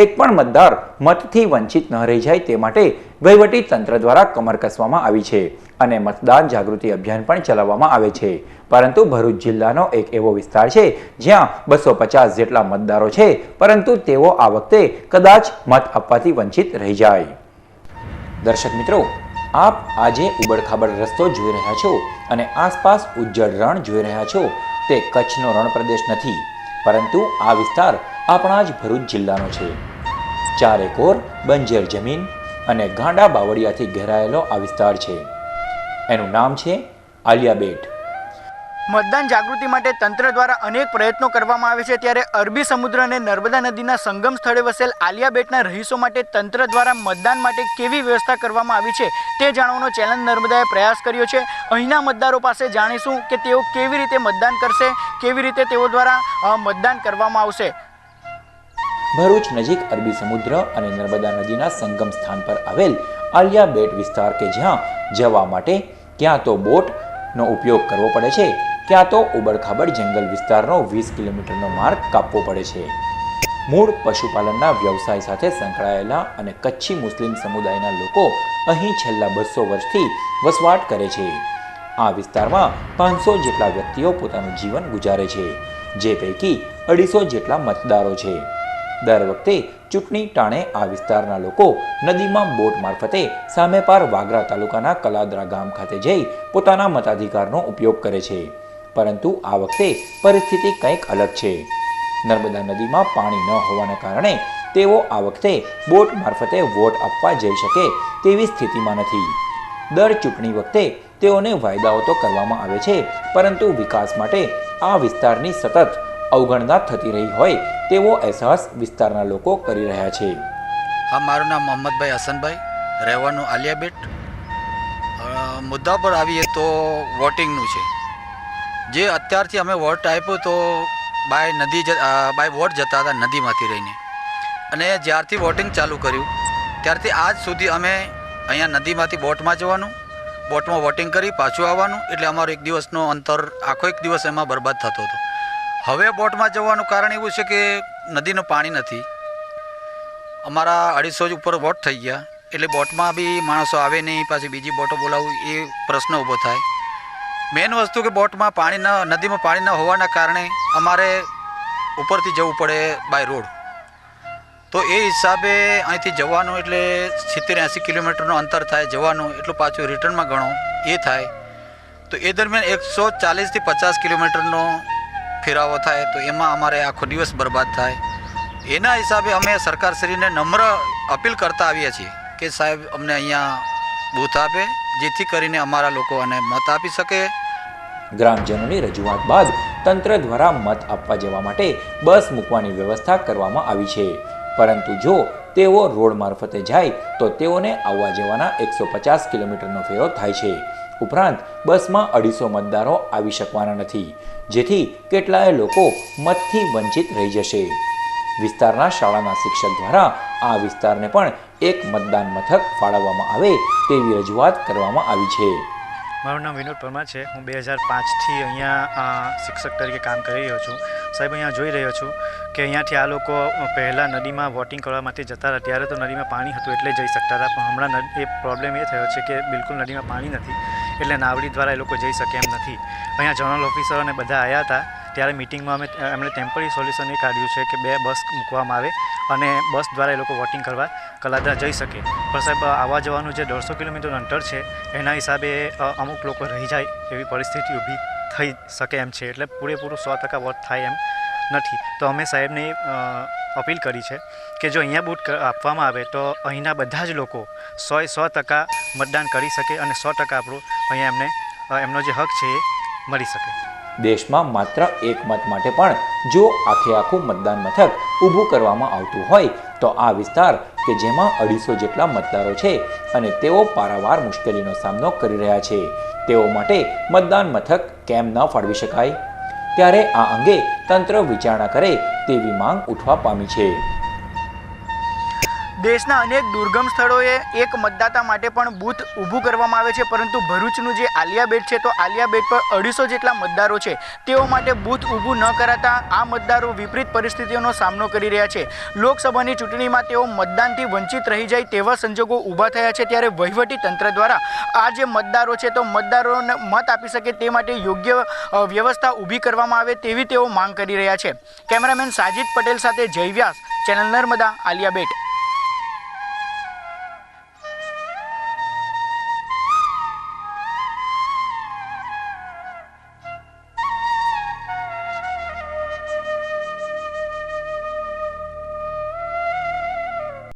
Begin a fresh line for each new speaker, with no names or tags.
એક પણ મતદાર મતથી વંચિત ન રહી જાય તે માટે વહીવટી તંત્ર દ્વારા કમર કસવામાં આવી છે અને મતદાન જાગૃતિ અભિયાન પણ ચલાવવામાં આવે છે. પરંતુ ભરૂચ જિલ્લાનો એક એવો વિસ્તાર છે જ્યાં બસો પચાસ જેટલા મતદારો છે, પરંતુ તેઓ આ વખતે કદાચ મત આપવાથી વંચિત રહી જાય. દર્શક મિત્રો, આપ આજે ઉબડખાબડ રસ્તો જોઈ રહ્યા છો અને આસપાસ ઉજ્જડ રણ જોઈ રહ્યા છો. તે કચ્છનો રણ પ્રદેશ નથી. પરંતુ આ વિસ્તાર આપણા જ ભરૂચ જિલ્લાનો છે. ચારેકોર, બંજર જમીન અને ગાંડા બાવળિયાથી ઘેરાયેલો આ વિસ્તાર છે. એનું નામ છે આલિયા બેટ
મતદાન જાગૃતિ માટે તંત્ર દ્વારા અનેક પ્રયત્નો કરવામાં આવે છે ત્યારે અરબી સમુદ્ર અને નર્મદા નદીના સંગમ સ્થળે વસેલ આલિયા બેટના રહીશો માટે તંત્ર દ્વારા મતદાન માટે કેવી વ્યવસ્થા કરવામાં આવી છે તે જાણવાનો ચેલેન્જ નર્મદાએ પ્રયાસ કર્યો છે. અહીંના મતદારો પાસે જાણીશું કે તેઓ કેવી રીતે મતદાન કરશે, કેવી રીતે તેઓ દ્વારા મતદાન કરવામાં આવશે.
ભરૂચ નજીક અરબી સમુદ્ર અને નર્મદા નદીના સંગમ સ્થાન પર આવેલ આલિયા બેટ વિસ્તાર કે જ્યાં જવા માટે ક્યાં તો બોટનો ઉપયોગ કરવો પડે છે, ક્યાં તો ઉબડખાબડ જંગલ વિસ્તારનો વીસ કિલોમીટરનો માર્ગ કાપવો પડે છે. મૂળ પશુપાલનના વ્યવસાય સાથે સંકળાયેલા અને કચ્છી મુસ્લિમ સમુદાયના લોકો અહીં છેલ્લા બસો વર્ષથી વસવાટ કરે છે. આ વિસ્તારમાં પાંચસો જેટલા વ્યક્તિઓ પોતાનું જીવન ગુજારે છે, જે પૈકી અઢીસો જેટલા મતદારો છે. દર વખતે ચૂંટણી ટાણે આ વિસ્તારના લોકો નદીમાં બોટ મારફતે સામે પાર વાગરા તાલુકાના કલાદરા ગામ ખાતે જઈ પોતાના મતાધિકારનો ઉપયોગ કરે છે. પરંતુ આ વખતે પરિસ્થિતિ કંઈક અલગ છે. નર્મદા નદીમાં પાણી ન હોવાના કારણે તેઓ આ વખતે બોટ મારફતે વોટ આપવા જઈ શકે તેવી સ્થિતિમાં નથી. દર ચૂંટણી વખતે તેઓને વાયદાઓ તો કરવામાં આવે છે, પરંતુ વિકાસ માટે આ વિસ્તારની સતત અવગણના થતી રહી હોય તેવો અહેસાસ વિસ્તારના લોકો કરી રહ્યા છે.
હા, મારું નામ મોહમ્મદભાઈ હસનભાઈ, રહેવાનું આલિયાબેટ. મુદ્દા પર આવીએ તો વોટિંગનું છે. જે અત્યારથી અમે વોટ આપ્યો તો બાય નદી બાય વોટ જતા હતા નદીમાંથી રહીને. અને જ્યારથી વોટિંગ ચાલુ કર્યું, ત્યારથી આજ સુધી અમે અહીંયા નદીમાંથી બોટમાં જવાનું, બોટમાં વોટિંગ કરી પાછું આવવાનું, એટલે અમારો એક દિવસનો અંતર, આખો એક દિવસ એમાં બરબાદ થતો હતો. હવે બોટમાં જવાનું કારણ એવું છે કે નદીનું પાણી નથી. અમારા અઢીસો જ ઉપર બોટ થઈ ગયા. એટલે બોટમાં બી માણસો આવે નહીં, પાછી બીજી બોટો બોલાવવું એ પ્રશ્ન ઊભો થાય. મેઇન વસ્તુ કે બોટમાં પાણી ન, નદીમાં પાણી ન હોવાના કારણે અમારે ઉપરથી જવું પડે બાય રોડ તો એ હિસાબે અહીંથી જવાનું એટલે સિત્તેર એંસી કિલોમીટરનું અંતર થાય, જવાનું એટલું પાછું રિટર્નમાં ગણો, એ થાય. તો એ દરમિયાન એકસો ચાલીસથી પચાસ કિલોમીટરનો ફેરાવો થાય તો એમાં અમારે આખો દિવસ બરબાદ થાય. એના હિસાબે અમે સરકારશ્રીને નમ્ર અપીલ કરતા આવીએ છીએ કે સાહેબ અમને અહીંયા બૂથ આપે, જેથી કરીને અમારા લોકો અને મત આપી શકે.
ગ્રામજનોની રજૂઆત બાદ તંત્ર દ્વારા મત આપવા જવા માટે બસ મૂકવાની વ્યવસ્થા કરવામાં આવી છે. પરંતુ જો તેઓ રોડ મારફતે જાય, તો તેઓને આવવા જવાના એકસો પચાસ કિલોમીટરનો ફેરો થાય છે. ઉપરાંત બસમાં અઢીસો મતદારો આવી શકવાના નથી. જેથી કેટલાય લોકો મતથી વંચિત રહી જશે. વિસ્તારના શાળાના શિક્ષક દ્વારા આ વિસ્તારને પણ એક મતદાન મથક ફાળવવામાં આવે તેવી રજૂઆત કરવામાં આવી છે.
મારું નામ વિનોદ પરમાર છે. હું બે હજાર પાંચથી અહીંયા શિક્ષક તરીકે કામ કરી રહ્યો છું. સાહેબ, અહીંયા જોઈ રહ્યો છું કે અહીંયાથી આ લોકો પહેલાં નદીમાં વોટિંગ કરવા માટે જતા હતા. ત્યારે તો નદીમાં પાણી હતું એટલે જઈ શકતા હતા. પણ હમણાં એ પ્રોબ્લેમ એ થયો છે કે બિલકુલ નદીમાં પાણી નથી. એટલે નાવડી દ્વારા એ લોકો જઈ શકે એમ નથી. અહીંયા જનરલ ઓફિસરો અને બધા આવ્યા હતા. ત્યારે મિટિંગમાં અમે, એમણે ટેમ્પરરી સોલ્યુશન એ કાઢ્યું છે કે બે બસ મૂકવામાં આવે અને બસ દ્વારા એ લોકો વોટિંગ કરવા કલાદરા જઈ શકે. પણ સાહેબ, આવવા જવાનું જે દોઢસો કિલોમીટર અંતર છે, એના હિસાબે અમુક લોકો રહી જાય એવી પરિસ્થિતિ ઊભી થઈ શકે એમ છે. એટલે પૂરેપૂરું સો ટકા વોટ થાય એમ નથી. તો અમે સાહેબને અપીલ કરી છે કે જો અહીંયા બૂટ આપવામાં આવે તો અહીંના બધા જ લોકો સોએ સો ટકા મતદાન કરી શકે અને સો ટકા આપણું અહીંયા એમને એમનો જે હક છે એ મળી શકે.
દેશમાં માત્ર એક મત માટે પણ જો આખે આખું મતદાન મથક ઊભું કરવામાં આવતું હોય, તો આ વિસ્તાર કે જેમાં અઢીસો જેટલા મતદારો છે અને તેઓ પારાવાર મુશ્કેલીનો સામનો કરી રહ્યા છે, તેઓ માટે મતદાન મથક કેમ ન ફાળવી શકાય? ત્યારે આ અંગે તંત્ર વિચારણા કરે તેવી માંગ ઉઠવા પામી છે.
દેશના અનેક દુર્ગમ સ્થળોએ એક મતદાતા માટે પણ બૂથ ઊભું કરવામાં આવે છે, પરંતુ ભરૂચનું જે આલિયા બેટ છે, તો આલિયા બેટ પર અઢીસો જેટલા મતદારો છે. તેઓ માટે બૂથ ઊભું ન કરાતા આ મતદારો વિપરીત પરિસ્થિતિઓનો સામનો કરી રહ્યા છે. લોકસભાની ચૂંટણીમાં તેઓ મતદાનથી વંચિત રહી જાય તેવા સંજોગો ઊભા થયા છે, ત્યારે વહીવટી તંત્ર દ્વારા આ જે મતદારો છે, તો મતદારોને મત આપી શકે તે માટે યોગ્ય વ્યવસ્થા ઊભી કરવામાં આવે તેવી તેઓ માંગ કરી રહ્યા છે. કેમેરામેન સાજિદ પટેલ સાથે જય વ્યાસ, ચેનલ નર્મદા આલિયા બેટ